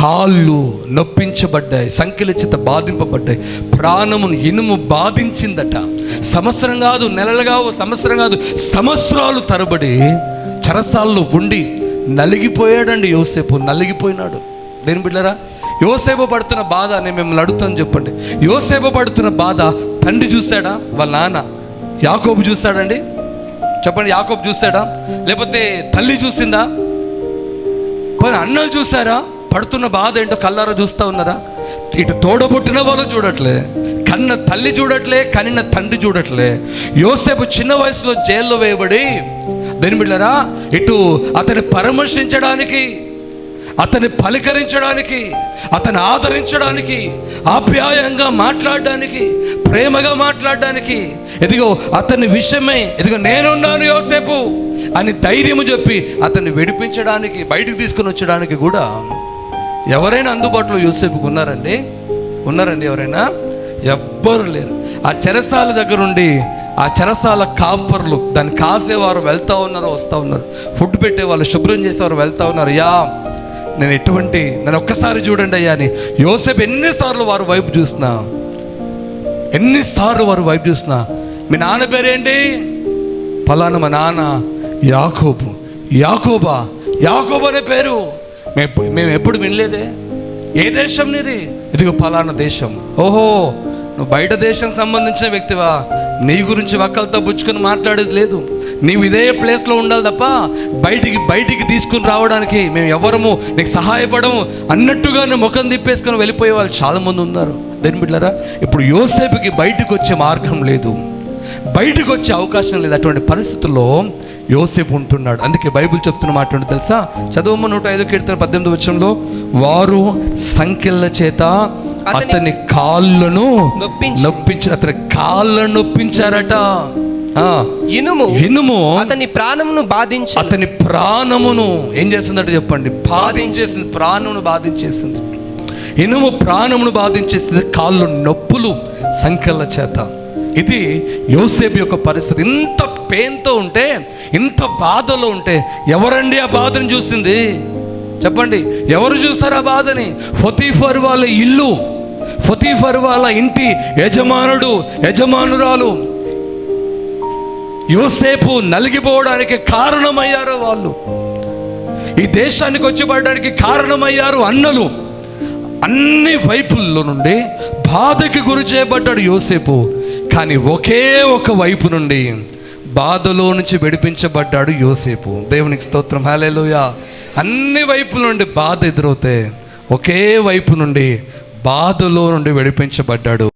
కాళ్ళు నొప్పించబడ్డాయి సంఖ్యల చేత బాధింపబడ్డాయి. ప్రాణమును ఇనుము బాధించిందట. సంవత్సరం కాదు నెలలు కావు సంవత్సరం కాదు సంవత్సరాలు తరబడి చరసాల్లో ఉండి నలిగిపోయాడండి యోసేపు నలిగిపోయినాడు. దేని బిడ్డరా యోసేపు పడుతున్న బాధ నేను మిమ్మల్ని అడుగుతాను చెప్పండి. యోసేపు పడుతున్న బాధ తండ్రి చూశాడా వాళ్ళ నాన్న? యాకోబు చూశాడండి? చెప్పండి యాకోబు చూశాడా? లేకపోతే తల్లి చూసిందా? పోనీ అన్నలు చూసారా పడుతున్న బాధ ఏంటో కల్లారా చూస్తూ ఉన్నారా? ఇటు తోడబుట్టిన వాళ్ళు చూడట్లే కన్న తల్లి చూడట్లే కనిన తండ్రి చూడట్లే. యోసేపు చిన్న వయసులో జైల్లో వేయబడి బెనిమిళ్ళరా ఇటు అతన్ని పరామర్శించడానికి అతన్ని పలకరించడానికి అతను ఆదరించడానికి ఆప్యాయంగా మాట్లాడడానికి ప్రేమగా మాట్లాడడానికి ఇదిగో అతని విషయమై ఇదిగో నేనున్నాను యోసేపు అని ధైర్యము చెప్పి అతన్ని విడిపించడానికి బయటకు తీసుకుని వచ్చడానికి కూడా ఎవరైనా అందుబాటులో యూసేపుకు ఉన్నారండి? ఉన్నారండి ఎవరైనా? ఎవ్వరు లేరు. ఆ చెరసాల దగ్గరుండి ఆ చెరసాల కాపర్లు దాన్ని కాసేవారు వెళ్తా ఉన్నారు వస్తూ ఉన్నారు. ఫుడ్ పెట్టేవాళ్ళు శుభ్రం చేసేవారు వెళ్తా ఉన్నారు. యా నేను ఎటువంటి నన్ను ఒక్కసారి చూడండి అయ్యా అని యోసేపు ఎన్నిసార్లు వారు వైపు చూసినా ఎన్నిసార్లు వారు వైపు చూసినా మీ నాన్న పేరేంటి? ఫలానా మా నాన్న యాకోబు. యాకోబా యాకోబు అనే పేరు. మేము ఎప్పుడు వినలేదే? ఏ దేశం నీది? ఇదిగో ఫలానా దేశం. ఓహో నువ్వు బయట దేశం సంబంధించిన వ్యక్తివా? నీ గురించి వక్కలతో పుచ్చుకొని మాట్లాడేది లేదు. నీవు ఇదే ప్లేస్లో ఉండాలి తప్ప బయటికి బయటికి తీసుకుని రావడానికి మేము ఎవరము నీకు సహాయపడము అన్నట్టుగా నువ్వు ముఖం తిప్పేసుకొని వెళ్ళిపోయే వాళ్ళు చాలామంది ఉన్నారు. దేని బిడ్డారా ఇప్పుడు యోసేపుకి బయటకు వచ్చే మార్గం లేదు. బయటకు వచ్చే అవకాశం లేదు. అటువంటి పరిస్థితుల్లో యోసేపు ఉంటున్నాడు. అందుకే బైబిల్ చెప్తున్న మాట ఏంటో తెలుసా? చదువు నూట ఐదు కీర్తన పద్దెనిమిది వచ్చంలో వారు సంఖ్యల చేత అతని కాళ్ళను నొప్పించి- అతని కాళ్ళను నొప్పించారట. ఇనుము ఇనుము అతని ప్రాణమును బాధించి. అతని ప్రాణమును ఏం చేసిందట చెప్పండి? బాధించేసింది ప్రాణమును బాధించేసింది. ఇనుము ప్రాణమును బాధించేసింది కాళ్ళు నొప్పులు సంఖ్యల చేత. ఇది యోసేపు యొక్క పరిస్థితి. ఇంత పెయిన్తో ఉంటే ఇంత బాధలో ఉంటే ఎవరండి ఆ బాధను చూసింది? చెప్పండి ఎవరు చూసారు ఆ బాధని? ఫతీఫర్ వాళ్ళ ఇల్లు ఫతీఫర్ వాళ్ళ ఇంటి యజమానుడు యజమానురాలు. యోసేపు నలిగిపోవడానికి కారణమయ్యారు వాళ్ళు. ఈ దేశానికి వచ్చి కారణమయ్యారు అన్నలు. అన్ని వైపుల్లో నుండి బాధకి గురి చేయబడ్డాడు యోసేపు. కానీ ఒకే ఒక వైపు నుండి బాధలో నుంచి విడిపించబడ్డాడు యోసేపు. దేవునికి స్తోత్రం. హాలేలుయ అన్ని వైపుల నుండి బాధ ఎదురవుతే ఒకే వైపు నుండి బాధలో నుండి విడిపించబడ్డాడు.